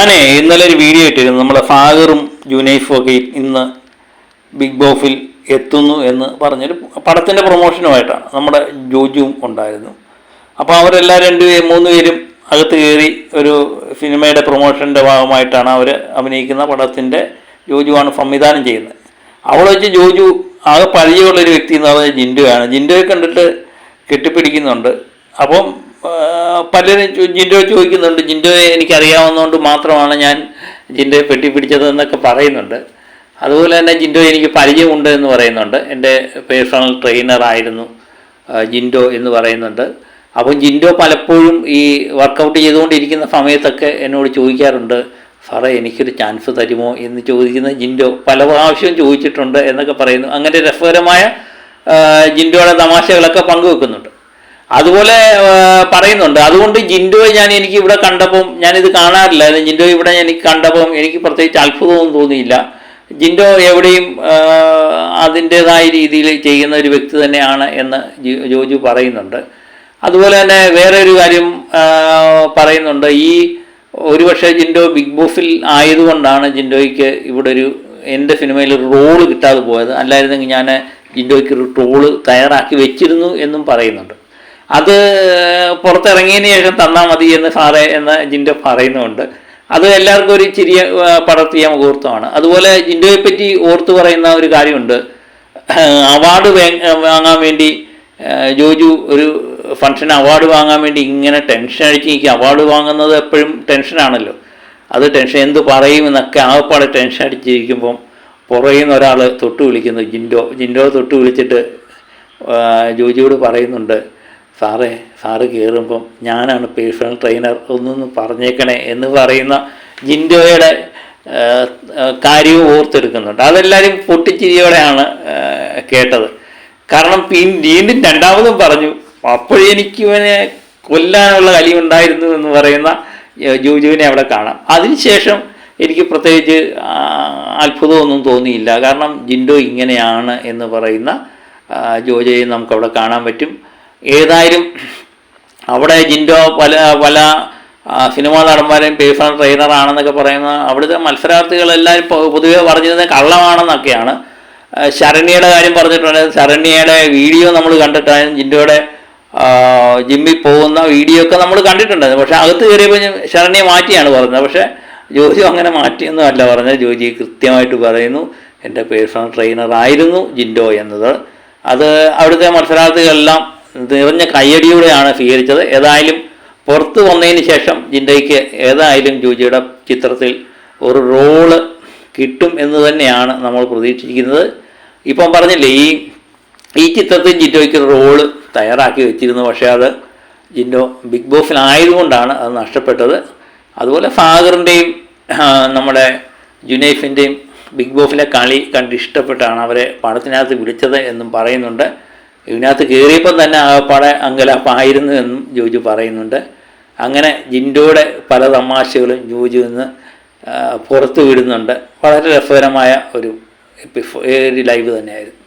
ഞാനേ ഇന്നലെ ഒരു വീഡിയോ ഇട്ടിരുന്നു. നമ്മുടെ ഫാഗറും ജുനൈഫും ഒക്കെ ഇന്ന് ബിഗ് ബോഫിൽ എത്തുന്നു എന്ന് പറഞ്ഞൊരു പടത്തിന്റെ പ്രൊമോഷനുമായിട്ടാണ് നമ്മുടെ ജോജുവും ഉണ്ടായിരുന്നു. അപ്പോൾ അവരെല്ലാം രണ്ട് മൂന്ന് പേരും അകത്ത് കയറി ഒരു സിനിമയുടെ പ്രൊമോഷന്റെ ഭാഗമായിട്ടാണ് അവർ അഭിനയിക്കുന്ന പടത്തിന്റെ ജോജുവാണ് സംവിധാനം ചെയ്യുന്നത്. അവിടെ വെച്ച് ജോജു ആകെ പരിചയമുള്ളൊരു വ്യക്തി എന്ന് പറഞ്ഞാൽ ജിൻഡുവാണ് ജിൻഡുവെ കണ്ടിട്ട് കെട്ടിപ്പിടിക്കുന്നുണ്ട്. അപ്പം പലരും ജിൻഡോ ചോദിക്കുന്നുണ്ട്. ജിൻഡോയെ എനിക്കറിയാവുന്നതുകൊണ്ട് മാത്രമാണ് ഞാൻ ജിൻഡോയെ പെട്ടി എന്നൊക്കെ പറയുന്നുണ്ട്. അതുപോലെ തന്നെ ജിൻഡോ എനിക്ക് പരിചയമുണ്ട് എന്ന് പറയുന്നുണ്ട്. എന്റെ പേഴ്സണൽ ട്രെയിനറായിരുന്നു ജിൻഡോ എന്ന് പറയുന്നുണ്ട്. അപ്പം ജിൻഡോ പലപ്പോഴും ഈ വർക്കൗട്ട് ചെയ്തുകൊണ്ടിരിക്കുന്ന സമയത്തൊക്കെ എന്നോട് ചോദിക്കാറുണ്ട് സാറേ എനിക്കൊരു ചാൻസ് തരുമോ? എന്ന് ചോദിക്കുന്ന ജിൻഡോ പല പ്രാവശ്യവും ചോദിച്ചിട്ടുണ്ട് എന്നൊക്കെ പറയുന്നു. അങ്ങനെ രസകരമായ ജിൻഡോയുടെ തമാശകളൊക്കെ പങ്കുവെക്കുന്നുണ്ട്. അതുപോലെ പറയുന്നുണ്ട്. അതുകൊണ്ട് ജിൻഡോയെ ഞാൻ എനിക്ക് ഇവിടെ കണ്ടപ്പം ഞാനിത് കാണാറില്ല. ജിൻഡോ ഇവിടെ ഞാൻ എനിക്ക് കണ്ടപ്പം എനിക്ക് പ്രത്യേകിച്ച് അത്ഭുതമൊന്നും തോന്നിയില്ല. ജിൻഡോ എവിടെയും അതിന്റെതായ രീതിയിൽ ചെയ്യുന്ന ഒരു വ്യക്തി തന്നെയാണ് എന്ന് ജോജു പറയുന്നുണ്ട്. അതുപോലെ തന്നെ വേറെ ഒരു കാര്യം പറയുന്നുണ്ട്. ഈ ഒരുപക്ഷെ ജിൻഡോ ബിഗ് ബോസിൽ ആയതുകൊണ്ടാണ് ജിൻഡോയ്ക്ക് ഇവിടെ ഒരു എന്റെ സിനിമയിൽ റോൾ കിട്ടാതെ പോയത്. അല്ലായിരുന്നെങ്കിൽ ഞാൻ ജിൻഡോയ്ക്ക് ഒരു റോൾ തയ്യാറാക്കി വെച്ചിരുന്നു എന്നും പറയുന്നുണ്ട്. അത് പുറത്തിറങ്ങിയതിന് ശേഷം തന്നാൽ മതി എന്ന് സാറേ എന്ന് ജിൻഡോ പറയുന്നുണ്ട്. അത് എല്ലാവർക്കും ഒരു ചിരിയ പടർത്തിയ മുഹൂർത്തമാണ്. അതുപോലെ ജിൻഡോയെ പറ്റി ഓർത്തു പറയുന്ന ഒരു കാര്യമുണ്ട്. അവാർഡ് വാങ്ങാൻ വേണ്ടി ജോജു ഒരു ഫംഗ്ഷൻ അവാർഡ് വാങ്ങാൻ വേണ്ടി ഇങ്ങനെ ടെൻഷൻ അടിച്ച് എനിക്ക് അവാർഡ് വാങ്ങുന്നത് എപ്പോഴും ടെൻഷനാണല്ലോ അത് ടെൻഷൻ എന്ത് പറയും എന്നൊക്കെ ആകപ്പാടെ ടെൻഷൻ അടിച്ചിരിക്കുമ്പം പുറകിൽ നിന്ന് ഒരാൾ തൊട്ട് വിളിക്കുന്നു. ജിൻഡോ ജിൻഡോ തൊട്ട് വിളിച്ചിട്ട് ജോജിയോട് പറയുന്നുണ്ട്. സാറേ സാറ് കയറുമ്പം ഞാനാണ് പേഴ്സണൽ ട്രെയിനർ ഒന്നൊന്ന് പറഞ്ഞേക്കണേ എന്ന് പറയുന്ന ജിൻഡോയുടെ കാര്യവും ഓർത്തെടുക്കുന്നുണ്ട്. അതെല്ലാവരും പൊട്ടിച്ചിരിയോടെയാണ് കേട്ടത്. കാരണം പിൻ വീണ്ടും രണ്ടാമതും പറഞ്ഞു അപ്പോഴെനിക്ക് ഇവനെ കൊല്ലാനുള്ള കലിയുണ്ടായിരുന്നു എന്ന് പറയുന്ന ജോജുവിനെ അവിടെ കാണാം. അതിനുശേഷം എനിക്ക് പ്രത്യേകിച്ച് അത്ഭുതമൊന്നും തോന്നിയില്ല. കാരണം ജിൻഡോ ഇങ്ങനെയാണ് എന്ന് പറയുന്ന ജോജയെ നമുക്കവിടെ കാണാൻ പറ്റും. ഏതായാലും അവിടെ ജിൻഡോ പല പല സിനിമാ നടന്മാരെയും പേഴ്സണൽ ട്രെയിനർ ആണെന്നൊക്കെ പറയുന്ന അവിടുത്തെ മത്സരാർത്ഥികളെല്ലാവരും പൊതുവെ പറഞ്ഞിരുന്നത് കള്ളമാണെന്നൊക്കെയാണ്. ശരണ്യയുടെ കാര്യം പറഞ്ഞിട്ടുണ്ട്. ശരണ്യയുടെ വീഡിയോ നമ്മൾ കണ്ടിട്ടായാലും ജിൻഡോയുടെ ജിമ്മിൽ പോകുന്ന വീഡിയോ ഒക്കെ നമ്മൾ കണ്ടിട്ടുണ്ടായിരുന്നു പക്ഷേ അകത്ത് കയറിയപ്പോൾ ശരണ്യെ മാറ്റിയാണ് പറഞ്ഞത്. പക്ഷേ ജോജി അങ്ങനെ മാറ്റിയൊന്നും അല്ല പറഞ്ഞത്. ജോജി കൃത്യമായിട്ട് പറയുന്നു. എന്റെ പേഴ്സണൽ ട്രെയിനർ ആയിരുന്നു ജിൻഡോ എന്നത്. അത് അവിടുത്തെ മത്സരാർത്ഥികളെല്ലാം നിറഞ്ഞ കയ്യടിയോടെയാണ് സ്വീകരിച്ചത്. ഏതായാലും പുറത്ത് വന്നതിന് ശേഷം ജിൻഡയ്ക്ക് ഏതായാലും ജൂജിയുടെ ചിത്രത്തിൽ ഒരു റോൾ കിട്ടും എന്ന് തന്നെയാണ് നമ്മൾ പ്രതീക്ഷിക്കുന്നത് ഇപ്പം പറഞ്ഞില്ലേ ഈ ഈ ചിത്രത്തിൽ ജിൻഡോയ്ക്ക് റോൾ തയ്യാറാക്കി വെച്ചിരുന്നു. പക്ഷേ അത് ജിൻഡോ ബിഗ് ബോസിലായതുകൊണ്ടാണ് അത് നഷ്ടപ്പെട്ടത്. അതുപോലെ ഫാദറിന്റെയും നമ്മുടെ ജുനൈഫിന്റെയും ബിഗ് ബോസിലെ കളി കണ്ട് ഇഷ്ടപ്പെട്ടാണ് അവരെ പടത്തിനകത്ത് വിളിച്ചത് എന്നും പറയുന്നുണ്ട്. ഇതിനകത്ത് കയറിയപ്പം തന്നെ ആകപ്പാടെ അങ്കലാപ്പായിരുന്നു എന്നും ജോജു പറയുന്നുണ്ട്. അങ്ങനെ ജിൻഡോയുടെ പല തമാശകളും ജോജു ഇന്ന് പുറത്തു വിടുന്നുണ്ട് വളരെ രസകരമായ ഒരു ഒരു ലൈവ് തന്നെയായിരുന്നു.